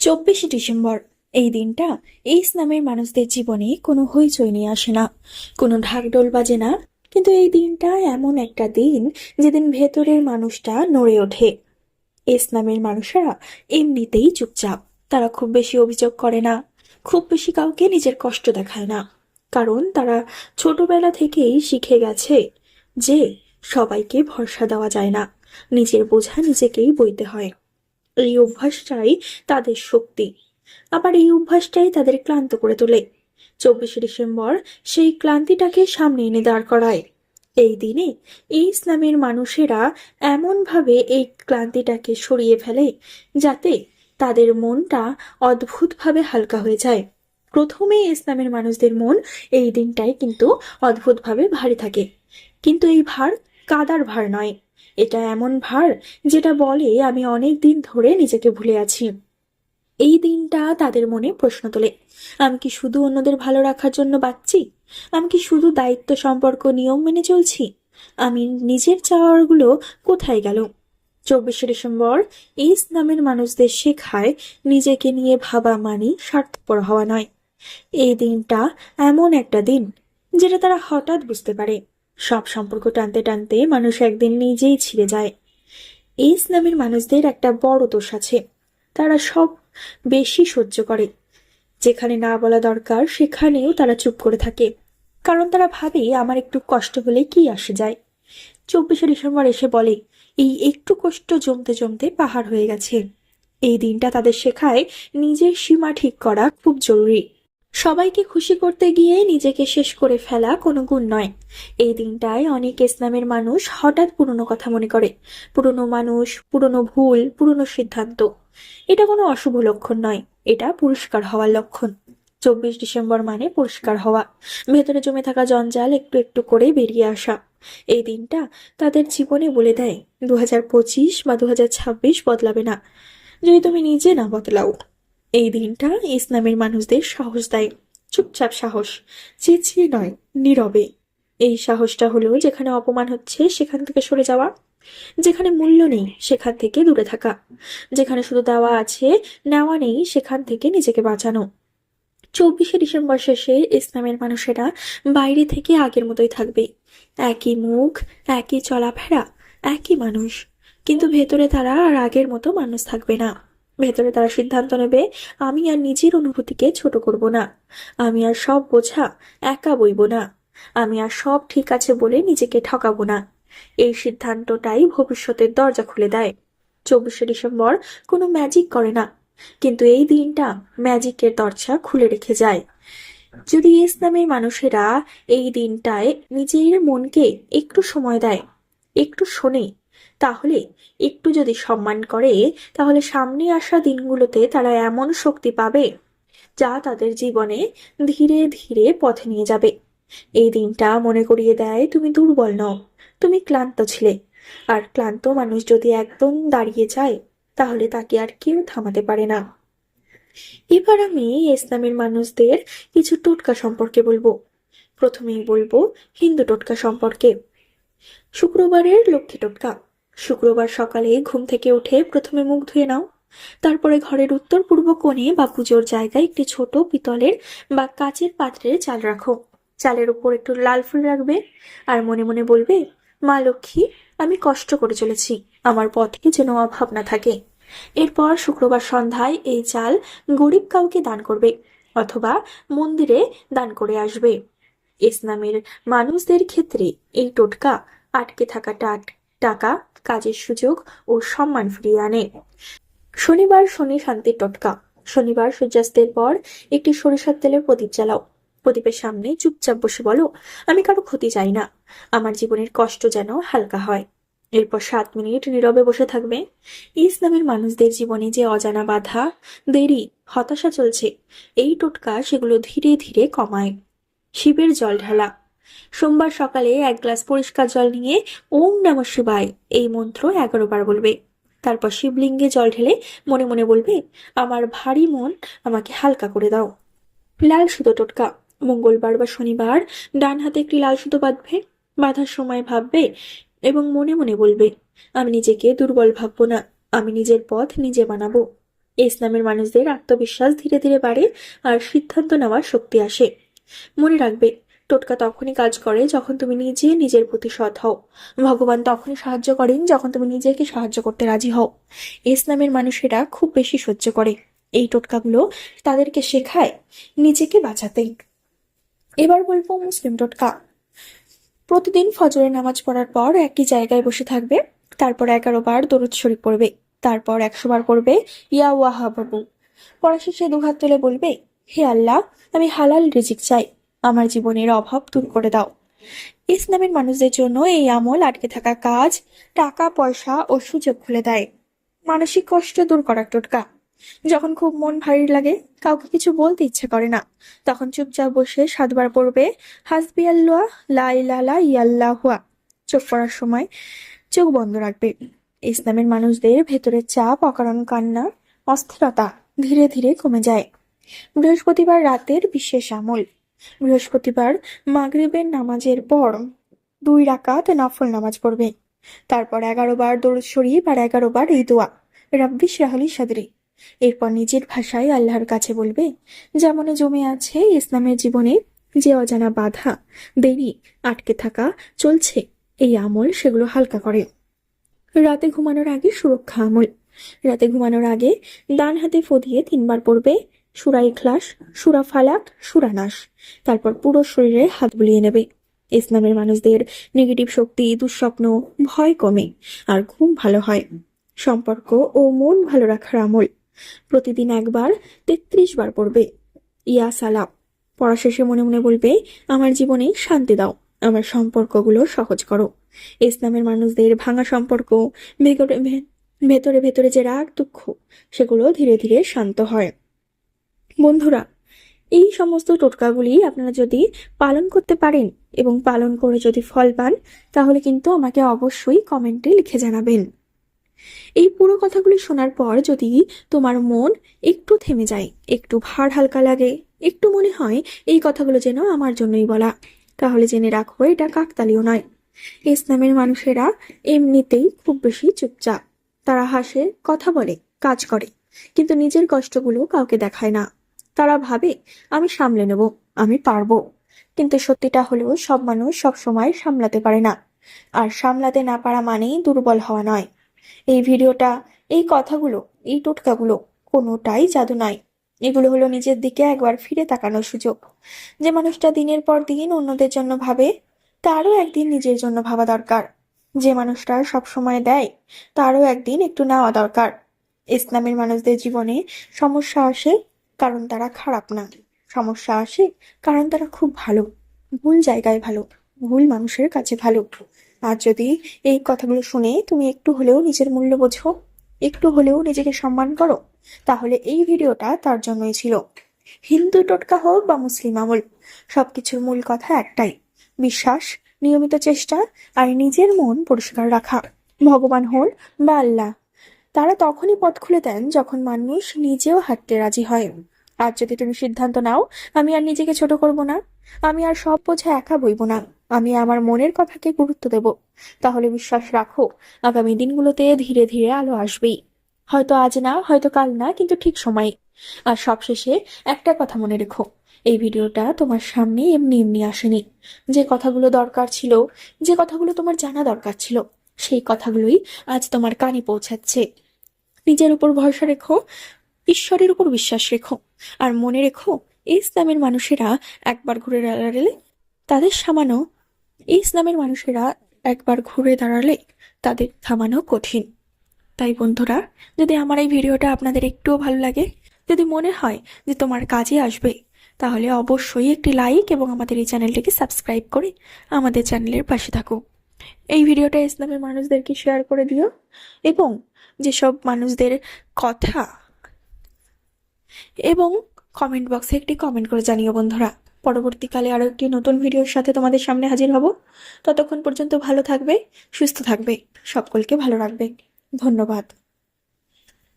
চব্বিশে ডিসেম্বর। এই দিনটা এই ইসলামের মানুষদের জীবনে কোনো হইচই নিয়ে আসে না। কোনো ঢাকডোল বাজে না, কিন্তু এই দিনটা এমন একটা দিন যেদিন ভেতরের মানুষটা নড়ে ওঠে। ইসলামের মানুষেরা এমনিতেই চুপচাপ, তারা খুব বেশি অভিযোগ করে না, খুব বেশি কাউকে নিজের কষ্ট দেখায় না, কারণ তারা ছোটবেলা থেকেই শিখে গেছে যে সবাইকে ভরসা দেওয়া যায় না, নিজের বোঝা নিজেকেই বইতে হয়। এই অভ্যাসটাই তাদের শক্তি। আবার এই অভ্যাসটাই তাদের ক্লান্ত করে তোলে। চব্বিশে ডিসেম্বর সেই ক্লান্তিটাকে সামনে এনে দাঁড় করায়। এই দিনে এই ইসলামের মানুষেরা এমনভাবে এই ক্লান্তিটাকে সরিয়ে ফেলে, যাতে তাদের মনটা অদ্ভুতভাবে হালকা হয়ে যায়। প্রথমে ইসলামের মানুষদের মন এই দিনটাই কিন্তু অদ্ভুতভাবে ভারী থাকে। কিন্তু এই ভার কাদার ভার নয়। এটা এমন ভার যেটা বলে আমি অনেক দিন ধরে নিজেকে ভুলে আছি। এই দিনটা তাদের মনে প্রশ্ন তোলে। আমি কি শুধু অন্যদের ভালো রাখার জন্য বাঁচছি? আমি কি শুধু দায়িত্ব সম্পর্ক নিয়ম মেনে চলছি? আমি নিজের চাওয়ারগুলো কোথায় গেল? চব্বিশে ডিসেম্বর এই ইসলামের মানুষদের শেখায় নিজেকে নিয়ে ভাবা মানে স্বার্থপর হওয়া নয়। এই দিনটা এমন একটা দিন, যেটা তারা হঠাৎ বুঝতে পারে। সব সম্পর্ক টানতে টানতে মানুষ একদিন নিজেই ছিঁড়ে যায়। এই ইসলামের মানুষদের একটা বড় দোষ আছে। তারা সব বেশি সহ্য করে। যেখানে না বলা দরকার, সেখানেও তারা চুপ করে থাকে। কারণ তারা ভাবে, আমার একটু কষ্ট হলে কি আসে যায়? চব্বিশে ডিসেম্বর এসে বলে, এই একটু কষ্ট জমতে জমতে পাহাড় হয়ে গেছে। এই দিনটা তাদের শেখায় নিজের সীমা ঠিক করা খুব জরুরি। সবাইকে খুশি করতে গিয়ে নিজেকে শেষ করে ফেলা কোনো গুণ নয়। এই দিনটায় অনেক ইসলামের মানুষ হঠাৎ পুরনো কথা মনে করে। পুরনো মানুষ, পুরনো ভুল, পুরনো সিদ্ধান্ত। এটা কোনো অশুভ লক্ষণ নয়, এটা পুরস্কার হওয়ার লক্ষণ। চব্বিশ ডিসেম্বর মানে পরিষ্কার হওয়া। ভেতরে জমে থাকা জঞ্জাল একটু একটু করে বেরিয়ে আসা। এই দিনটা তাদের জীবনে বলে দেয় দু হাজার পঁচিশ বা দু হাজার ছাব্বিশ বদলাবে না। যদি তুমি নিজে না বদলাও। এই দিনটা ইসলামের মানুষদের সাহস দেয়। চুপচাপ সাহস, চেঁচিয়ে নয়, নীরবে। এই সাহসটা হলো যেখানে অপমান হচ্ছে সেখান থেকে সরে যাওয়া। যেখানে মূল্য নেই সেখান থেকে দূরে থাকা। যেখানে শুধু দেওয়া আছে, নেওয়া নেই সেখান থেকে নিজেকে বাঁচানো। চব্বিশে ডিসেম্বর শেষে ইসলামের মানুষেরা বাইরে থেকে আগের মতোই থাকবে। একই মুখ, একই চলাফেরা, একই মানুষ। কিন্তু ভেতরে তারা আর আগের মতো মানুষ থাকবে না। ভেতরে তারা সিদ্ধান্ত নেবে, আমি আর নিজের অনুভূতিকে ছোট করব না। আমি আর সব বোঝা একা বইব না। আমি আর সব ঠিক আছে বলে নিজেকে ঠকাবো না। এই সিদ্ধান্তটাই ভবিষ্যতের দরজা খুলে দেয়। চব্বিশে ডিসেম্বর কোনো ম্যাজিক করে না, কিন্তু এই দিনটা ম্যাজিকের দরজা খুলে রেখে যায়। যদি ইসলামের মানুষেরা এই দিনটায় নিজের মনকে একটু সময় দেয়, একটু শোনে তাহলে একটু যদি সম্মান করে, তাহলে সামনে আসা দিনগুলোতে তারা এমন শক্তি পাবে যা তাদের জীবনে ধীরে ধীরে পথে নিয়ে যাবে। এই দিনটা মনে করিয়ে দেয়, তুমি দুর্বল নও, তুমি ক্লান্ত ছিলে। আর ক্লান্ত মানুষ যদি একদম দাঁড়িয়ে যায়, তাহলে তাকে আর কেউ থামাতে পারে না। এবার আমি ইসলামের মানুষদের কিছু টোটকা সম্পর্কে বলব। প্রথমেই বলব হিন্দু টোটকা সম্পর্কে। শুক্রবারের লক্ষ্মী টোটকা। শুক্রবার সকালে ঘুম থেকে উঠে প্রথমে মুখ ধুয়ে নাও। তারপরে ঘরের উত্তর পূর্ব কোণে বা পুজোর জায়গায় একটি ছোট পিতলের বা কাচের পাত্রে চাল রাখো। চালের উপর একটু লাল ফুল রাখবে আর মনে মনে বলবে, মা লক্ষ্মী, আমি কষ্ট করে চলেছি। আমার পথে যেন অভাব না থাকে। এরপর শুক্রবার সন্ধ্যায় এই চাল গরিব কাউকে দান করবে অথবা মন্দিরে দান করে আসবে। ইসলামের মানুষদের ক্ষেত্রে এই টোটকা আটকে থাকাটা আট- টাকা, কাজের সুযোগ ও সম্মান ফিরিয়ে আনে। শনিবার শনি শান্তির টোটকা। শনিবার সূর্যাস্তের পর একটি সরিষার তেলের প্রদীপ জ্বালাও। প্রদীপের সামনে চুপচাপ বসে বলো, আমি কারও ক্ষতি চাই না। আমার জীবনের কষ্ট যেন হালকা হয়। এরপর সাত মিনিট নীরবে বসে থাকবে। ইসলামের মানুষদের জীবনে যে অজানা বাধা, দেরি, হতাশা চলছে, এই টোটকা সেগুলো ধীরে ধীরে কমায়। শিবের জল ঢালা। সোমবার সকালে এক গ্লাস পরিষ্কার জল নিয়ে ওম নম শিবায় এই মন্ত্র এগারো বার বলবে। তারপর শিবলিঙ্গে জল ঢেলে মনে মনে বলবে, আমার ভারী মন আমাকে হালকা করে দাও। লাল সুতো টোটকা। মঙ্গলবার বা শনিবার ডান হাতে একটি লাল সুতো বাঁধবে। বাঁধার সময় ভাববে এবং মনে মনে বলবে, আমি নিজেকে দুর্বল ভাববো না, আমি নিজের পথ নিজে বানাবো। ইসলামের মানুষদের আত্মবিশ্বাস ধীরে ধীরে বাড়ে আর সিদ্ধান্ত নেওয়ার শক্তি আসে। মনে রাখবে টোটকা তখনই কাজ করে যখন তুমি নিজে নিজের প্রতি সৎ হও। ভগবান তখনই সাহায্য করেন যখন তুমি নিজেকে সাহায্য করতে রাজি হও। ইসলামের মানুষেরা খুব বেশি সহ্য করে। এই টোটকাগুলো তাদেরকে শেখায় নিজেকে বাঁচাতে। এবার বলব মুসলিম টোটকা। প্রতিদিন ফজরের নামাজ পড়ার পর একই জায়গায় বসে থাকবে, তারপর এগারো বার দরুদ শরীফ পড়বে, তারপর একশো বার পড়বে, ইয়া ওয়াহাবাবু পড়া শেষে দুহাত তুলে বলবে, হে আল্লাহ, আমি হালাল রিজিক চাই। আমার জীবনের অভাব দূর করে দাও। ইসলামের মানুষদের জন্য এই আমল আটকে থাকা কাজ টাকা, পয়সা ও সুযোগ খুলে দেয়। মানসিক কষ্ট দূর করার টোটকা। যখন খুব মন ভারী লাগে, কাউকে কিছু বলতে ইচ্ছে করে না। তখন চুপচাপ বসে সাতবার পড়বে, হাসবি আল্লাহ, লা ইলাহা ইয়াল্লাহুয়া চোখ পড়ার সময় চোখ বন্ধ রাখবে। ইসলামের মানুষদের ভেতরের চাপ, অকারণ কান্না, অস্থিরতা ধীরে ধীরে কমে যায়। বৃহস্পতিবার রাতের বিশেষ আমল। বৃহস্পতিবার মাগরিবের নামাজের পর দুই রাকাত নফল নামাজ পড়বে তারপর এগারো বার দরুদ শরীফ আর এগারো বার এই দোয়া। রাব্বি শাহলি সাদরি। এরপর নিজের ভাষায় আল্লাহর কাছে বলবে, যেমনে জমে আছে ইসলামের জীবনে যে অজানা বাধা, দেরি, আটকে থাকা চলছে, এই আমল সেগুলো হালকা করে। রাতে ঘুমানোর আগে সুরক্ষা আমল। রাতে ঘুমানোর আগে ডান হাতে ফদিয়ে তিনবার পড়বে সুরা ইখলাস, সুরা ফালাক, সুরা নাস। তারপর পুরো শরীরে হাত বুলিয়ে নেবে। ইসলামের মানুষদের নেগেটিভ শক্তি, দুঃস্বপ্ন, ভয় কমে আর ঘুম ভালো হয়। সম্পর্ক ও মন ভালো রাখার আমল। প্রতিদিন একবার, তেত্রিশ বার পড়বে। ইয়া সালাম। পড়া শেষে মনে মনে বলবে, আমার জীবনে শান্তি দাও। আমার সম্পর্কগুলো সহজ করো। ইসলামের মানুষদের ভাঙা সম্পর্ক, ভেতরে ভেতরে ভেতরে যে রাগ, দুঃখ, সেগুলো ধীরে ধীরে শান্ত হয়। বন্ধুরা, এই সমস্ত টোটকাগুলি আপনারা যদি পালন করতে পারেন এবং পালন করে যদি ফল পান, তাহলে কিন্তু আমাকে অবশ্যই কমেন্টে লিখে জানাবেন। এই পুরো কথাগুলি শোনার পর যদি তোমার মন একটু থেমে যায়, একটু ভার হালকা লাগে, একটু মনে হয় এই কথাগুলো যেন আমার জন্যই বলা, তাহলে জেনে রাখো এটা কাকতালীয় নয়। ইসলামের মানুষেরা এমনিতেই খুব বেশি চুপচাপ। তারা হাসে, কথা বলে, কাজ করে, কিন্তু নিজের কষ্টগুলো কাউকে দেখায় না। তারা ভাবে, আমি সামলে নেব, আমি পারব। কিন্তু সত্যিটা হলেও সব মানুষ সব সময় সামলাতে পারে না। আর সামলাতে না পারা মানেই দুর্বল হওয়া নয়। এই ভিডিওটা, এই কথাগুলো, এই টোটকাগুলো কোনোটাই জাদু নয়। এগুলো হলো নিজের দিকে একবার ফিরে তাকানোর সুযোগ। যে মানুষটা দিনের পর দিন অন্যদের জন্য ভাবে, তারও একদিন নিজের জন্য ভাবা দরকার। যে মানুষটা সব সময় দেয়, তারও একদিন একটু নেওয়া দরকার। ইসলামের মানুষদের জীবনে সমস্যা আসে কারণ তারা খারাপ না। সমস্যা আসে কারণ তারা খুব ভালো, ভুল জায়গায় ভালো, ভুল মানুষের কাছে ভালো। আর যদি এই কথাগুলো শুনে তুমি একটু হলেও নিজের মূল্য বোঝো, একটু হলেও নিজেকে সম্মান করো, তাহলে এই ভিডিওটা তার জন্যই ছিল। হিন্দু টোটকা হোক বা মুসলিম আমল, সবকিছুর মূল কথা একটাই, বিশ্বাস, নিয়মিত চেষ্টা আর নিজের মন পরিষ্কার রাখা। ভগবান হন বা আল্লাহ। তারা তখনই পথ খুলে দেন যখন মানুষ নিজেও হাঁটতে রাজি হয়। আর যদি তুমি সিদ্ধান্ত নাও, আমি আর নিজেকে ছোট করব না। আমি আর সব বোঝা একা বইব না। আমি আমার মনের কথাকে গুরুত্ব দেব। তাহলে বিশ্বাস রাখো, আগামী দিনগুলোতে ধীরে ধীরে আলো আসবেই। হয়তো আজ না, হয়তো কাল না, কিন্তু ঠিক সময়ে। আর সবশেষে একটা কথা মনে রেখো, এই ভিডিওটা তোমার সামনে এমনি এমনি আসেনি। যে কথাগুলো দরকার ছিল, যে কথাগুলো তোমার জানা দরকার ছিল সেই কথাগুলোই আজ তোমার কানে পৌঁছাচ্ছে। নিজের উপর ভরসা রেখো, ঈশ্বরের উপর বিশ্বাস রেখো, আর মনে রেখো ইসলামের মানুষেরা একবার ঘুরে দাঁড়ালে, তাদের সামানো ইসলামের মানুষেরা একবার ঘুরে দাঁড়ালে তাদের থামানো কঠিন। তাই বন্ধুরা, যদি আমার এই ভিডিওটা আপনাদের একটুও ভালো লাগে, যদি মনে হয় যে তোমার কাজে আসবে, তাহলে অবশ্যই একটি লাইক এবং আমাদের এই চ্যানেলটিকে সাবস্ক্রাইব করে আমাদের চ্যানেলের পাশে থাকো। এই ভিডিওটা ইসলামের মানুষদেরকে শেয়ার করে দিও এবং যেসব মানুষদের কথা এবং কমেন্ট বক্সে একটি কমেন্ট করে জানিও বন্ধুরা। পরবর্তীকালে আরও একটি নতুন ভিডিওর সাথে তোমাদের সামনে হাজির হব। ততক্ষণ পর্যন্ত ভালো থাকবে, সুস্থ থাকবে, সকলকে ভালো রাখবে। ধন্যবাদ।